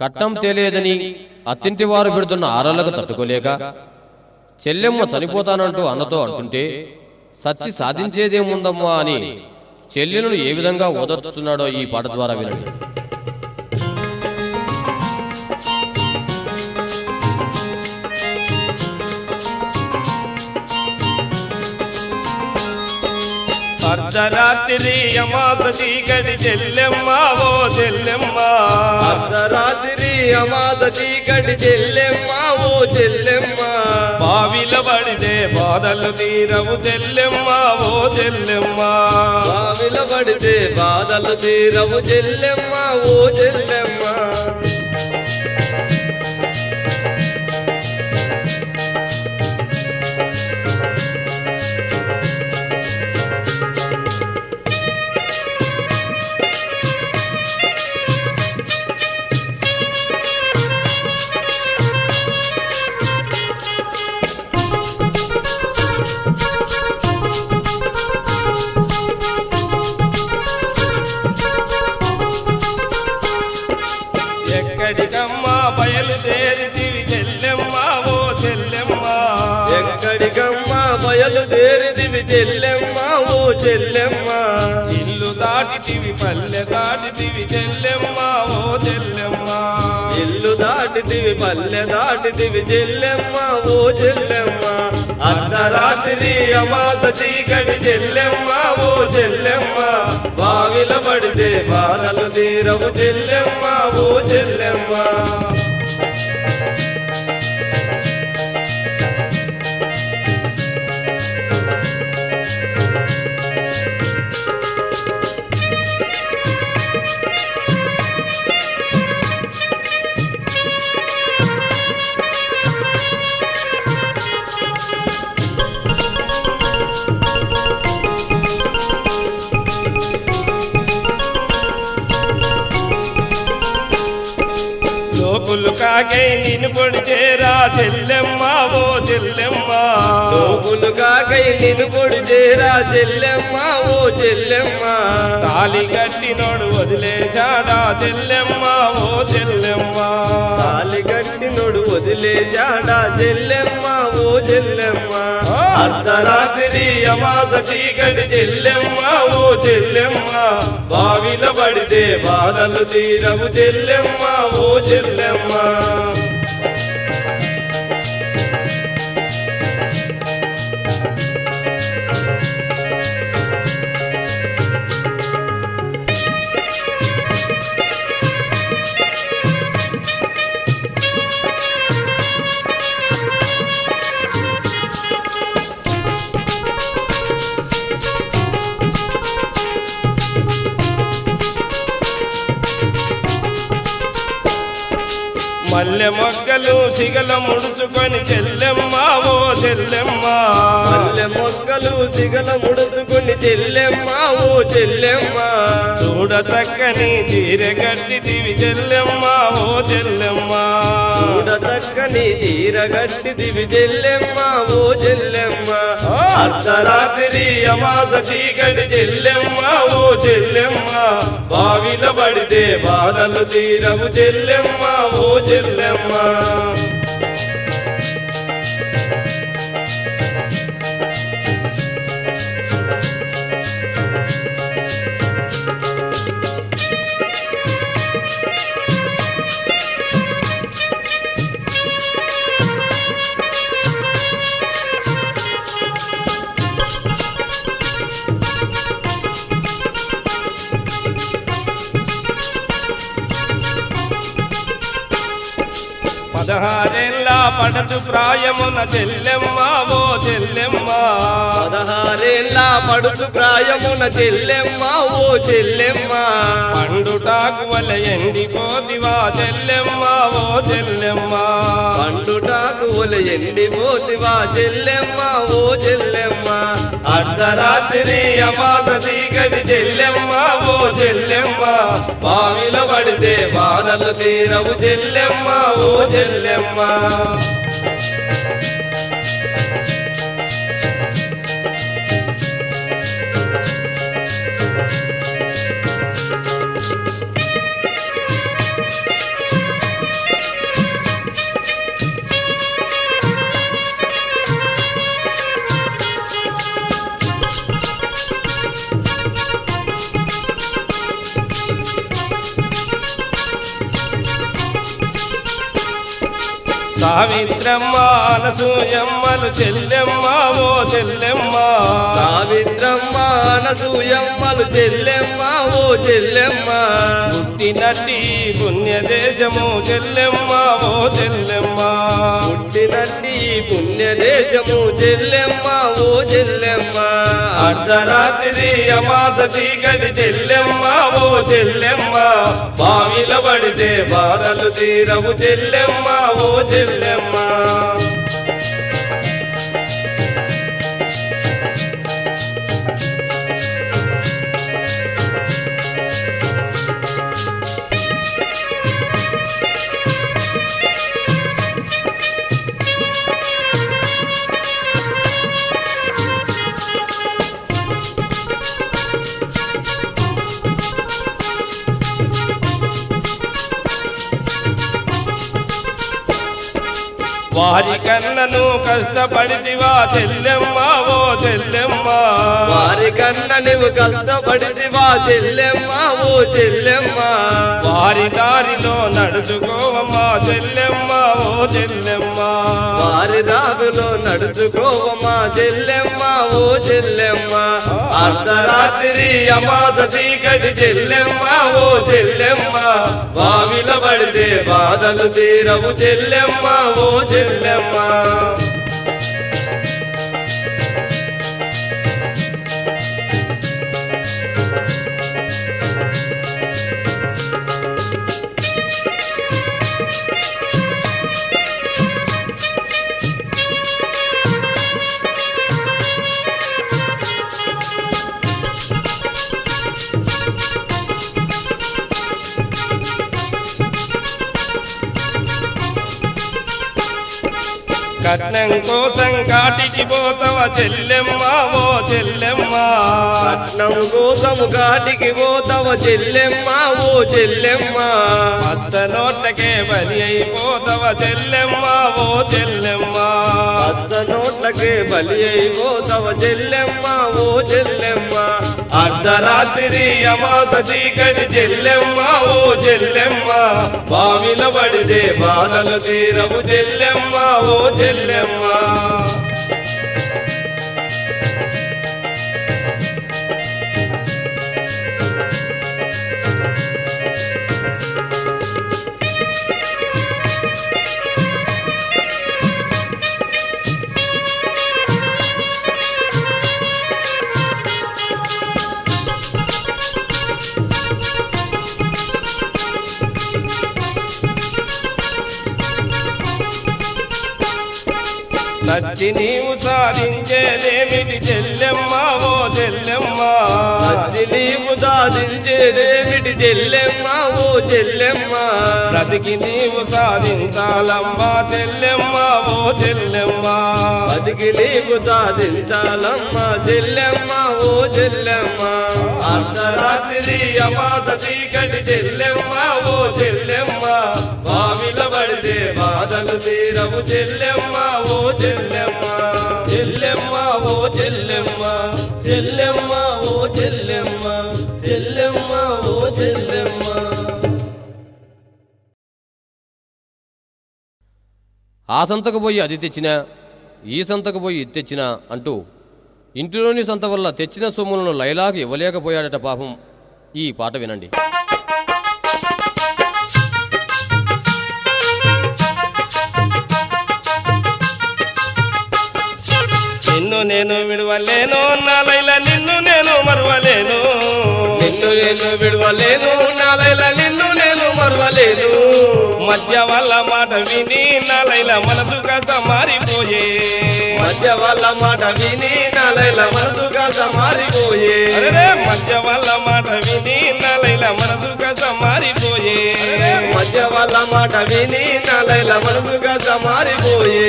కట్నం తేలేదని అత్తింటి వారు పెడుతున్న ఆరాలకు తట్టుకోలేక చెల్లెమ్మ చనిపోతానంటూ అన్నతో అంటుంటే సచ్చి సాధించేదేముందమ్మా అని చెల్లెలను ఏ విధంగా ఓదర్చుతున్నాడో ఈ పాట ద్వారా వినండి. అర్ధరాత్రి అమాస చీకటి చెల్లెమ్మ ఓ చెల్లెమ్మ. అర్ధరాత్రి అమాద చీకటి చెల్లెమ్మ ఓ చెల్లెమ్మ. బావిల పడితే బాధలు తీరవు చెల్లెమ్మ ఓ చెల్లెమ్మ. బావిల పడితే బాధలు తీరవు చెల్లెమ్మ ఓ చెల్లెమ్మ. చెల్లెమ్మ ఓ చెల్లెమ్మ. ఇల్లు దాటితివి పల్లె దాటితివి చెల్లెమ్మ ఓ చెల్లెమ్మ. ఇల్లు దాటిదివి పల్లె దాటిదివి చెల్లెమ్మ ఓ చెల్లెమ్మ. అర్ధరాత్రి అమాస చీకటి చెల్లెమ్మ ఓ చెల్లెమ్మ. బావిల పడితే బాధలు తీరవు చెల్లెమ్మ ఓ చెల్లెమ్మ. లోకులు కాకే నిన్ను పొడిచేరా చెల్లెమ్మ ఓ చెల్లెమ్మ. లోకులు కాకై నిన్ను పొడి చేరా చెల్లెమ్మ ఓ చెల్లెమ్మ. తాలి కట్టినోడు వదిలేశాడా చెల్లెమ్మ ఓ చెల్లెమ్మ. తాలి కట్టినోడు వదిలే జాడా చెల్లెమ్మ ఓ చెల్లెమ్మ. అర్ధరాత్రి అమాస చీకటి చెల్లెమ్మ ఓ చెల్లెమ్మ. బావిల పడితే బాధలు తీరవు చెల్లెమ్మ ఓ చెల్లెమ్మ. మల్లె మొగ్గలు సిగల ముడుచుకొని చెల్లెమ్మ ఓ చెల్లెమ్మ. మల్లె మొక్కలు దిగల ముడుచుకుని చెల్లెమ్మ ఓ చెల్లెమ్మ. చూడ చక్కని చీర కట్టిదివి చెల్లెమ్మ ఓ చెల్లెమ్మ. చూడ చక్కని చీర గట్టి దివి చెల్లెమ్మ ఓ చెల్లెమ్మ. అర్ధరాత్రి అమాస చీకటి చెల్లెమ్మ ఓ చెల్లెమ్మ. బావిల పడితే బాధలు తీరవు చెల్లెమ్మ ఓ చెల్లెమ్మ. పడచు ప్రాయమున చెల్లెమ్మ ఓ చెల్లెమ్మ. పడుచు ప్రాయమున చెల్లెమ్మ ఓ చెల్లెమ్మ. పండుటాకు వల ఎండిపోతివా చెల్లెమ్మ ఓ చెల్లెమ్మ. పండుటాకు ఒల ఎండిపోతివా చెల్లెమ్మ ఓ చెల్లెమ్మ. అర్ధరాత్రి అమాస చీకటి చెల్లెమ్మ ఓ చెల్లెమ్మ. బావిల పడితే బాధలు తీరవు చెల్లెమ్మ ఓ చెల్లెమ్మ. సావిత్రమ్మ అనసూయమ్మలు చెల్లెమ్మ ఓ చెల్లెమ్మ. సావిత్రమ్మ అనసూయమ్మలు చెల్లెమ్మ ఓ చెల్లెమ్మ. పుట్టినట్టి పుణ్యదేశము చెల్లెమ్మ ఓ చెల్లెమ్మ. పుట్టినట్టి పుణ్యదేశము చెల్లెమ్మ ఓ చెల్లెమ్మ. అర్ధరాత్రి అమాస చీకటి చెల్లెమ్మ ఓ చెల్లెమ్మ. బావిల పడితే బాధలు తీరవు చెల్లెమ్మ ఓ చెల్లెమ్మ. వారి కన్నను కష్టపడితివా చెల్లెమ్మ ఓ చెల్లెమ్మ. వారి కన్న నువ్వు కష్టపడితివా చెల్లెమ్మ ఓ చెల్లెమ్మ. వారి దారిలో నడుచుకోవమ్మా చెల్లెమ్మ ఓ చెల్లెమ్మ. వారి దారులో నడుచుకోవమ్మా చెల్లెమ్మ ఓ చెల్లెమ్మ. అర్ధరాత్రి అమాస చీకటి చెల్లెమ్మ ఓ చెల్లెమ్మ. బావిల పడితే బాధలు తీరవు చెల్లెమ్మ ఓ చెల్లెమ్మ. కట్నం కోసం కాటికి పోతావా చెల్లెమ్మ ఓ చెల్లెమ్మ. పట్నం కోసం కాటికి పోతావ చెల్లెమ్మ ఓ చెల్లెమ్మ. అత్త నోట్లకే బలి అయిపోతావా చెల్లెమ్మ ఓ చెల్లెమ్మ. అచ్చ నోట్లకే బలి అయిపోతావ చెల్లెమ్మ ఓ చెల్లెమ్మ. అర్ధరాత్రి అమాస చీకటి చెల్లెమ్మ ఓ చెల్లెమ్మ. బావిల పడితే బాధలు తీరవు చెల్లెమ్మ ఓ చెల్లెమ్మ. నచ్చి నీవు సాధించేదేమిటి చెల్లెమ్మ? ఓ చెల్లెమ్మ. అది నీవు సాధించేదేమిటి చెల్లెమ్మ? ఓ చెల్లెమ్మ. బ్రతికి నీవు సాధించాలమ్మా చెల్లెమ్మ? ఓ చెల్లెమ్మ. బతికి నీవు సాధించాలమ్మ చెల్లెమ్మ? ఓ చెల్లెమ్మ. అర్ధరాత్రి అమాస చీకటి చెల్లెమ్మ? ఓ చెల్లెమ్మ. బావిల పడితే బాధలు తీరవు చెల్లెమ్మ ఆ సంతకు పోయి అది తెచ్చినా ఈ సంతకు పోయి ఇది తెచ్చినా అంటూ ఇంటిలోని సంత వల్ల తెచ్చిన సొమ్ములను లైలాకు ఇవ్వలేకపోయాడట పాపం. ఈ పాట వినండి. నిన్ను నేను విడవలేను నా లైల నిన్ను నేను మరవలేను. నిన్ను నేను విడవలేను నాలైల నిన్ను నేను మరవలేను. మధ్య వాళ్ళ మాట విని నా లైల మనసు కాస్త మారిపోయే మధ్య వాళ్ళ మాట విని నాలైల మనసు కాస్త మారిపోయే మధ్య వాళ్ళ మాట విని నా లైల మనసు కాస్త మారిపోయే మధ్య వాళ్ళ మాట విని నాలైల మనసు కాస్త మారిపోయే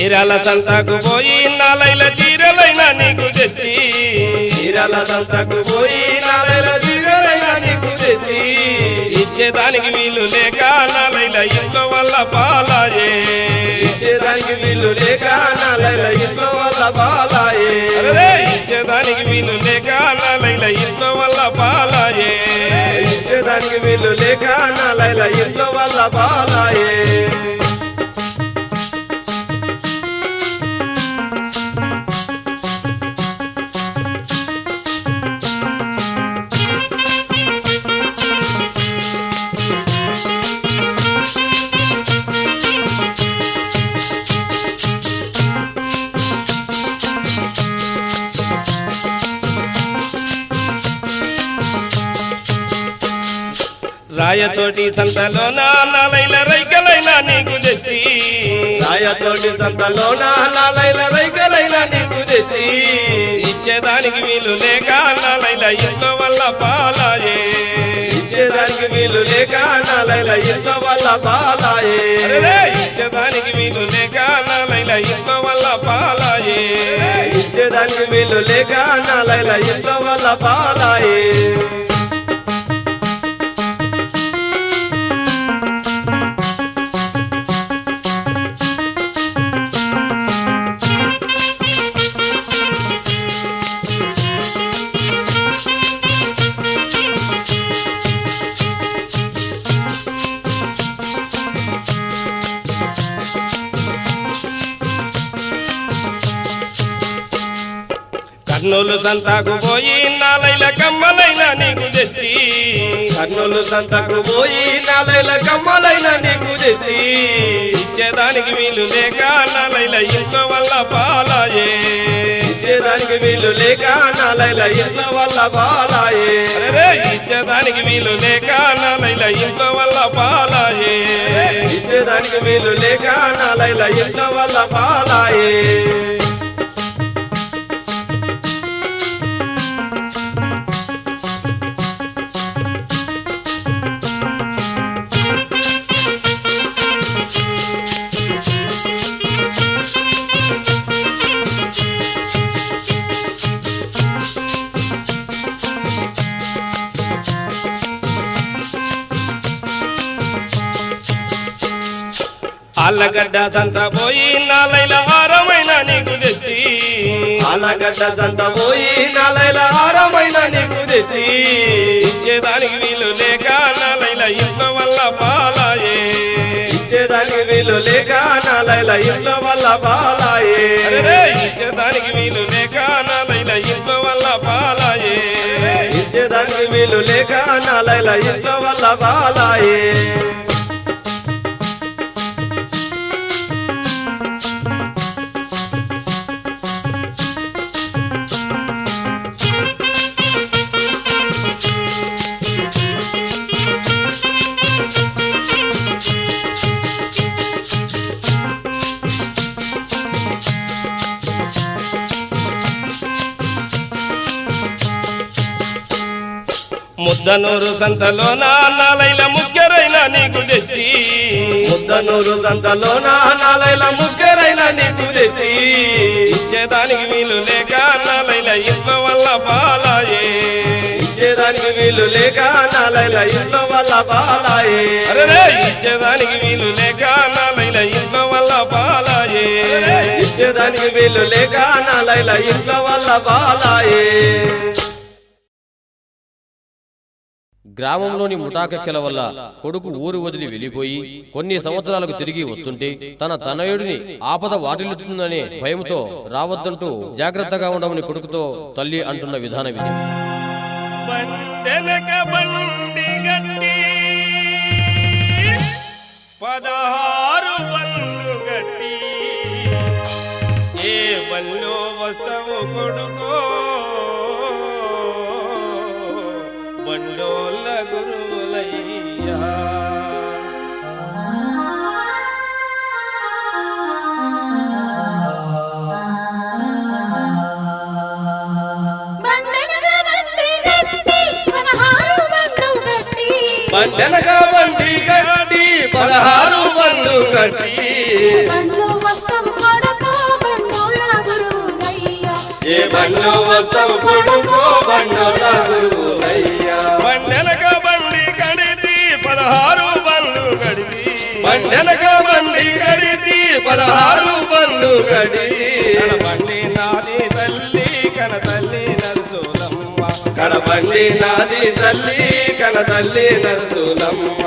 చీరల సంతకు పోయి నాలైల చీరలైనా నీకు తెచ్చి. చీరల సంతకు పోయి నాలైల చీరలైనా నీకు తెచ్చి. ఇచ్చేదానికి వీలు లేక నాలైల ఇంట్లో వల్ల పాలాయే. ఇచ్చేదానికి వీళ్ళు లేక నాలైల ఇంట్లో వల్ల అరే ఇచ్చేదానికి వీలు లేక నాలైల ఇంట్లో వల్ల పాలాయే. ఇచ్చేదానికి వీళ్ళు లేక నాలైల ఇంట్లో వల్ల బాలాయే రాయతోటి సంతలో నాలైల రైకలైనా నీకు తెచ్చి. రాయతోటి సంతలోన నాలైల రైకలైనా నీకు తెచ్చి. ఇచ్చేదానికి వీలు లేక నాలైల ఇంట్లో వల్ల పాలాయే. ఇచ్చేదానికి వీళ్ళు లేక నాలైల ఇంట్లో వల్ల అరే ఇచ్చేదానికి వీలు లేక నాలైల ఇంట్లో వల్ల పాలాయే. ఇచ్చేదానికి వీళ్ళు లేక నాలైల ఇంట్లో వల్ల బాలాయే సంతాకు పోయి నాలైల కమ్మలైనా నీకు తెచ్చి. కర్నూలు సంతకు పోయి నాలైల కమ్మలైన నీకు తెచ్చి. ఇచ్చేదానికి వీలు లేక నాలైల ఇంట్లో వల్ల పాలాయే. ఇచ్చేదానికి వీళ్ళు లేక నాలైల ఇంట్లో వల్ల అరే ఇచ్చేదానికి వీలు లేక నాలైల ఇంట్లో వల్ల పాలాయే. ఇచ్చేదానికి వీళ్ళు లేక నాలైల ఇంట్లో వల్ల బాలాయే ఆళ్ళగడ్డ సంత పోయి నాలైల హారమైన నీకు తెచ్చి. ఆలగడ్డ సంత పోయి నాలైల హారమైన నీకు తెచ్చి. ఇచ్చేదానికి వీలు లేక నాలైల ఇంట్లో వల్ల పాలాయే. ఇచ్చేదానికి వీళ్ళు లేక నాలైల ఇంట్లో వల్ల అరే ఇచ్చేదానికి వీలు లేక నాలైల ఇంట్లో వల్ల పాలాయే. ఇచ్చేదానికి వీళ్ళు లేక నాలైల ఇంట్లో వల్ల బాలాయే ముద్దనూరు సంతలో నాలైల ముఖ్యరైన నీకు తెచ్చి. ముద్దనూరు సంతలోన నాలైల ముగ్గురైన నీకు తెచ్చి. ఇచ్చేదానికి వీలు లేక నాలైల ఇంట్లో వల్ల పాలాయే ఇచ్చేదానికి వీళ్ళు లేక నాలైల ఇంట్లో వల్ల బాలాయే. అరే ఇచ్చేదానికి వీలు లేక నాలైల ఇంట్లో వల్ల పాలాయే ఇచ్చేదానికి వీళ్ళు లేక నాలైల ఇంట్లో వల్ల బాలాయే. గ్రామంలోని ముఠాకక్షల వల్ల కొడుకు ఊరు వదిలి వెళ్ళిపోయి కొన్ని సంవత్సరాలకు తిరిగి వస్తుంటే తన తనయుడిని ఆపద వాటిల్లుతుందనే భయంతో రావద్దంటూ జాగ్రత్తగా ఉండమని కొడుకుతో తల్లి అంటున్న విధానం ఇది పదహారు గట్టి ఏ వస్తావు కొడుకో వెనక బండి కట్టి పదహారు బండ్లు కట్టి ఏ బండ్లు వస్తావు కొడుకో బండ్లు బండెనక బండి కడితి పదహారు బండ్లు కడితి. బండెనక బండి కడితి పదహారు బండ్లు కడితి. బండి నాది తల్లి కన తల్లి కడబండి నాది తల్లి కల తల్లి నరసులమ్మ.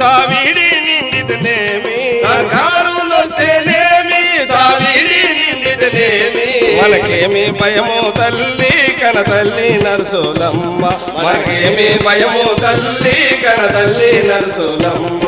సావిడి నిండితేనేమి నిండితేనేమి మనకేమి భయము తల్లి కన తల్లి నరసోలమ్మ. మనకేమి భయము తల్లి కన తల్లి నరసులమ్మ.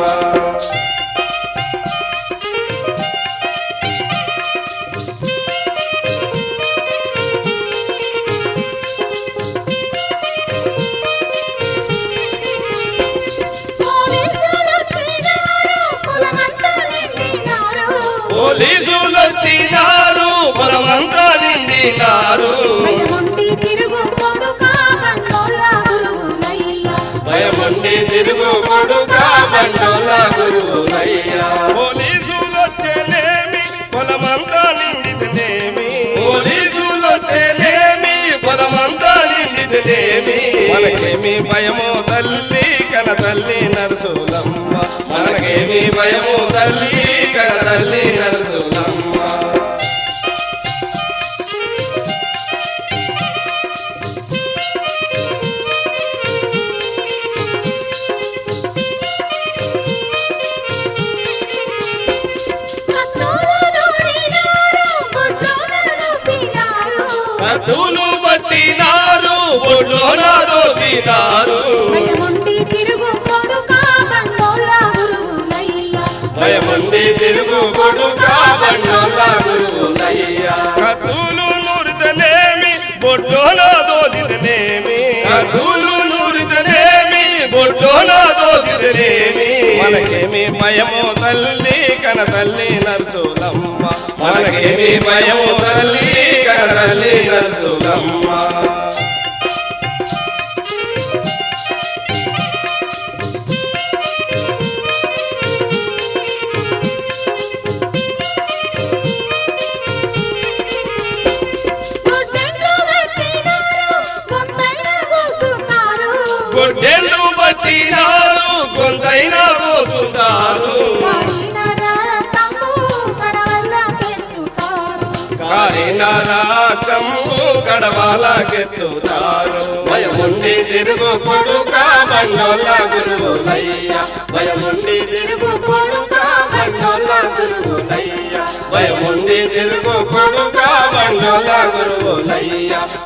నిండినారు భయముండి తిరుగు కొడుకా బండోలా గురువులయ్యా. భయముండి తిరుగు కొడుక బండోల గురువులయ్యా. పోలీసులొచ్చేనేమి పొలమంతా నిండితేనేమి పోలీసులొస్తేనేమి పొలమంతా నిండితేనేమి మనకేమి భయము తల్లి కన తల్లి నరసోలమ్మ. మనకేమి భయము తల్లి కన తల్లి నరసులమ్మ. దోపినారు భయముండి తిరుగు కొడుకా బండోలా గురువులయ్యా. భయముండి తిరుగు కొడుక బండోల గురువులయ్యా కత్తులు నూరితేనేమి బొడ్డోన దోదితేనేమి. కత్తులు నూరితేనేమి బొడ్లోన దోపితేనేమి మనకేమి భయము తల్లి కన తల్లి నరసోలమ్మ. మనకేమి భయము తల్లి కన తల్లి నరసులమ్మ.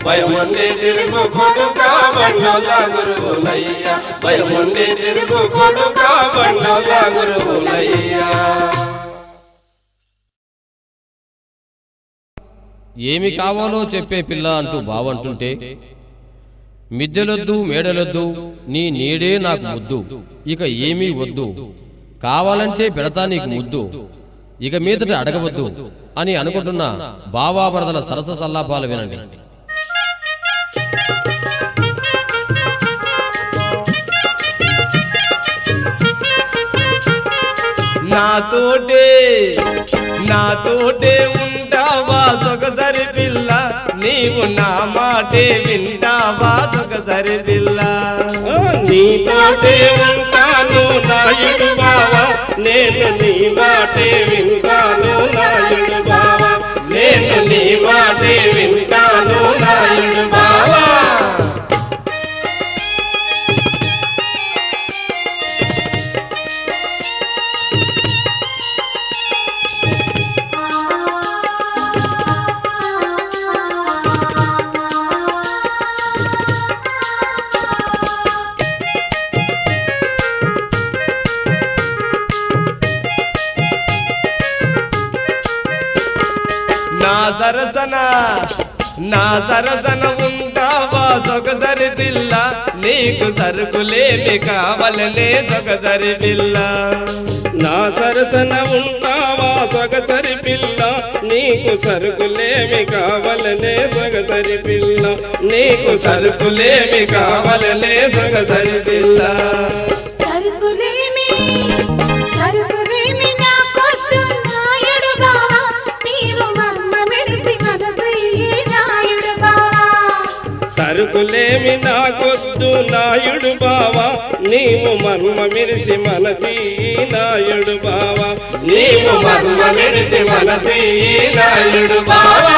భయముండి తిరుగు కొడుక బండోల భయముండి తిరుగు కొడుక బండోల ఏమి కావాలో చెప్పే పిల్ల అంటూ బావంటుంటే మిద్దెలొద్దు మేడలొద్దు నీ నీడే నాకు ముద్దు. ఇక ఏమీ వద్దు. కావాలంటే పెడతా నీకు ముద్దు. ఇక మీదట అడగవద్దు అని అనుకుంటున్న బావాబరదల సరస సల్లాపాలు వినండి. నాతోటే నాతోటే ఉంటావా? సొగసరి పిల్ల నీవు నా మాటే వింటావా? సొగసరి పిల్ల? నీతోటే ఉంటాను నాయుడు బావా నేను నీ మాటే వింటాను నాయుడు బావా. నేను నీ మాటే వింటాను సరసన ఉంటావా? సొగసరి పిల్ల నీకు సరుకులేమి కావలనే సొగసరి పిల్ల. నా సరసన ఉంటావా? సొగసరి పిల్ల నీకు సరుకులేమి కావలనే సొగసరి పిల్ల. నీకు సరుకులేమి కావలనే సొగసరి పిల్ల. సరుకులేమి సరుకులేమి సరుకులేమి నాకొద్దు నాయుడు బావా నీవు మర్మ మిరిసి మనసి నాయుడు బావా. నీవు మర్మ మిరిసి మనసి నాయుడు బావా.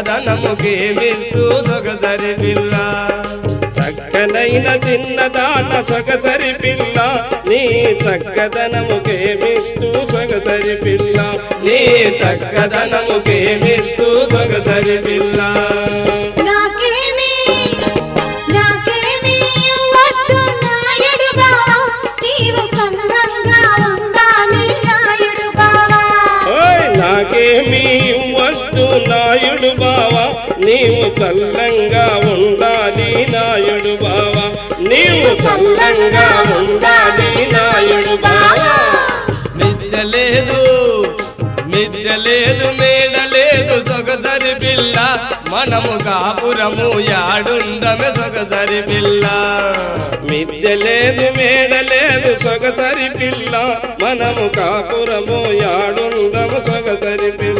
చక్కదనముకేమిస్తూ సొగసరి పిల్ల. చక్కనైన చిన్నదాన సొగసరి పిల్ల. నీ చక్కదనముకేమిస్తూ సొగసరి పిల్ల. నీ చక్కదనముకేమిస్తూ సొగసరి పిల్ల. చల్లంగా ఉండాలి నాయుడు బావా. నీవు చల్లంగా ఉండాలి నాయుడు బావా. మిద్య లేదు మిద్య లేదు మేడ లేదు సొగసరి పిల్ల. మనము కాపురము యాడుందమె సొగసరి పిల్ల. మిద్దె లేదు మేడ లేదు సొగసరి పిల్ల. మనము కాపురము యాడుందము సొగసరి పిల్ల.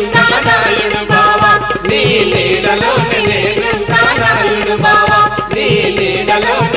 Yeah.